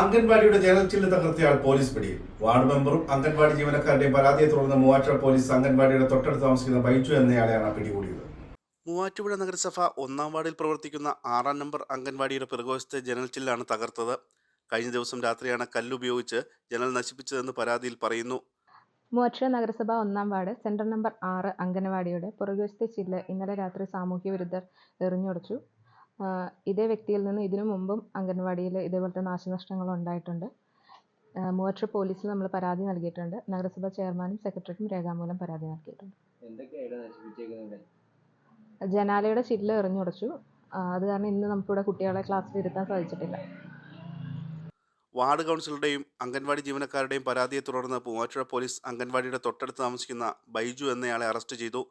അംഗൻവാടിയുടെ ജനൽ ചില്ല് തകർത്തിയാൽ പോലീസ് പിടിയിൽ. വാർഡ് മെമ്പറും അംഗൻവാടി ജീവനക്കാരുടെയും പരാതിയെ തുടർന്ന് മൂവാറ്റുപുഴ പോലീസ് അംഗൻവാടിയുടെ തൊട്ടടുത്ത് താമസിക്കുന്ന ബൈജു എന്നയാളെയാണ് പിടികൂടിയത്. മൂവാറ്റുപുഴ നഗരസഭ ഒന്നാം വാർഡിൽ പ്രവർത്തിക്കുന്ന ആറാം നമ്പർ അംഗൻവാടിയുടെ പിറകുവശത്തെ ജനൽ ചില്ലാണ് തകർത്തത്. കഴിഞ്ഞ ദിവസം രാത്രിയാണ് കല്ലുപയോഗിച്ച് ജനൽ നശിപ്പിച്ചതെന്ന് പരാതിയിൽ പറയുന്നു. മൂവാറ്റുപുഴ നഗരസഭ ഒന്നാം വാർഡ് സെൻട്രൽ നമ്പർ ആറ് അംഗനവാടിയുടെ പുറകുവശത്തെ ചില്ല് ഇന്നലെ രാത്രി സാമൂഹ്യ വിരുദ്ധർ എറിഞ്ഞുടച്ചു. ഇതേ വ്യക്തിയിൽ നിന്ന് ഇതിനു മുമ്പും അംഗൻവാടിയിൽ ഇതേപോലത്തെ നാശനഷ്ടങ്ങൾ ഉണ്ടായിട്ടുണ്ട്. ആഹ് മൂവാറ്റുപുഴ പോലീസിൽ നമ്മൾ പരാതി നൽകിയിട്ടുണ്ട്. നഗരസഭാ ചെയർമാനും സെക്രട്ടറിക്കും രേഖാമൂലം പരാതി നൽകിയിട്ടുണ്ട്. എന്തൊക്കെയാണ് നശിപ്പിച്ചേക്കുന്നത് ജനാലയുടെ ചില്ല് എറിഞ്ഞുടച്ചു അത് കാരണം ഇന്ന് നമുക്കിവിടെ കുട്ടികളെ ക്ലാസ്സിൽ ഇരുത്താൻ സാധിച്ചിട്ടില്ല. വാർഡ് കൗൺസിലറുടെയും അംഗൻവാടി ജീവനക്കാരുടെയും പരാതിയെ തുടർന്ന് പൂവാറ്റുഴ പോലീസ് അംഗൻവാടിയുടെ തൊട്ടടുത്ത് താമസിക്കുന്ന ബൈജു എന്നയാളെ അറസ്റ്റ് ചെയ്തു.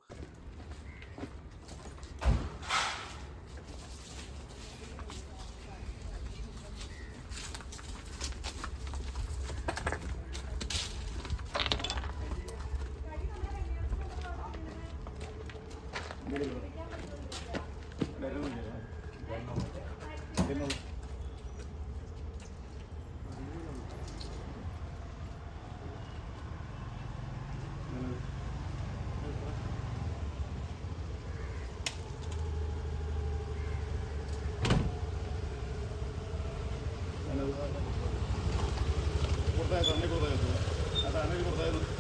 ಕೊಡ್ತಾ ಇದ್ದಾರೆ ಅನ್ನ ಕೊಡ್ತಾ ಇದ್ದಾರೆ ಅದು ಅನ್ನಕ್ಕೆ ಕೊಡ್ತಾ ಇದ್ದಾರೆ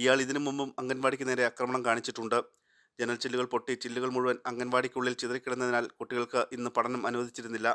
ഇയാൾ ഇതിനു മുമ്പും അംഗൻവാടിക്ക് നേരെ ആക്രമണം കാണിച്ചിട്ടുണ്ട്. ജനൽ ചില്ലുകൾ പൊട്ടി ചില്ലുകൾ മുഴുവൻ അംഗൻവാടിക്കുള്ളിൽ ചിതറിക്കിടന്നതിനാൽ കുട്ടികൾക്ക് ഇന്ന് പഠനം അനുവദിച്ചിരുന്നില്ല.